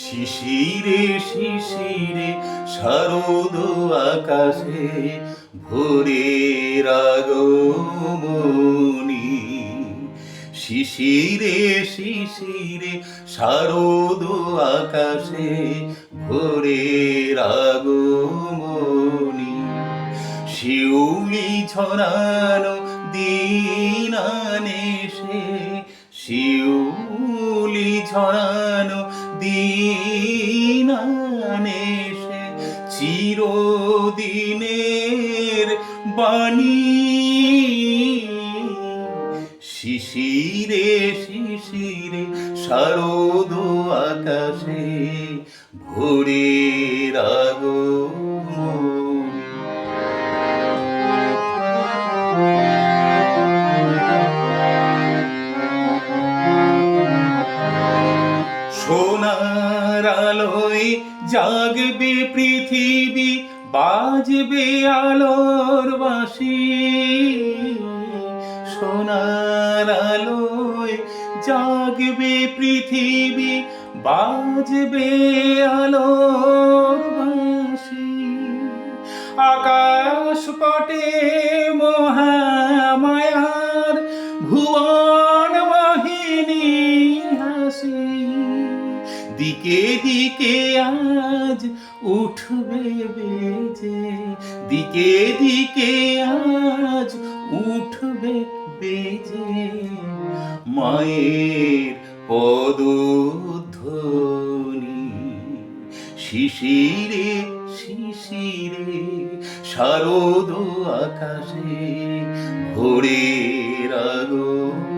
শিশিরে শিশিরে শারদ আকাশে ভোরের আগমনী। শিশিরে শিশিরে শারদ আকাশে ভোরের আগমনী। শিউলি ছড়ানো দিনানেশে শিউলি ছড়ানো দিনানেশে চিরদিনের বাণী। শিশিরে শিশিরে শারদ আকাশে ভোরের আগমনী। জাগবে পৃথিবী বাজবে আলোর বাসি। সোনার আলোয় জাগবে পৃথিবী বাজবে আলোর বাঁশি আকাশ পটে দিকে দিকে আজ উঠবে বেজে। দিকে দিকে আজ উঠবে বেজে। মায়ের পদধ্বনি, শিশিরে শিশিরে, শারদ আকাশে ভোরের আগমনী।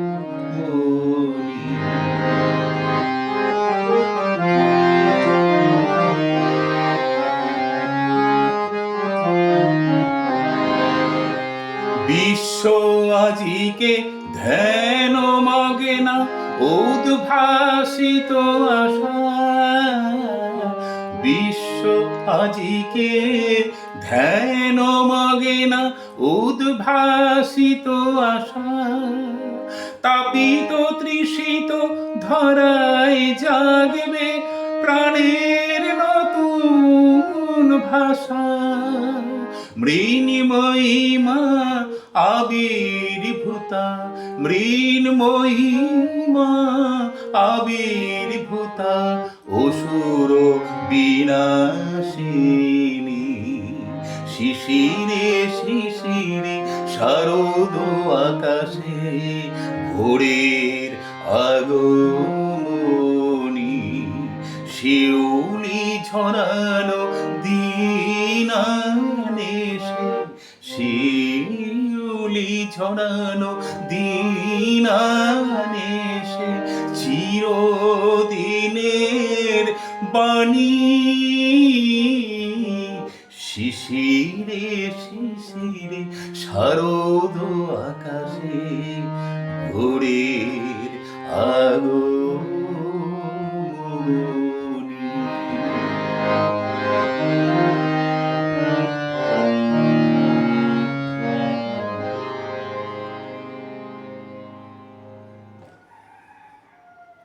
আজিকে ধ্যান মগে না, উদ্ভাসিত আশা। বিশ্ব আজিকে ধ্যান মগে না, উদ্ভাসিত আশা। তাপিত তৃষিত ধরায় জাগবে প্রাণের নতুন ভাষা। মৃন্ময়ী মা আবির্ভূতা মৃন্ময়ী মা আবির্ভূতা অসুর বিনাশিনী শিশিরে শিশিরে শারদ আকাশে ভোরের আগমনী। শিউলি ঝরানো দিনানেশে শিউলি ঝরানো দিনানেশে চিরদিনের বাণী। শিশিরে শিশিরে শারদ আকাশে ভোরের আগমনী।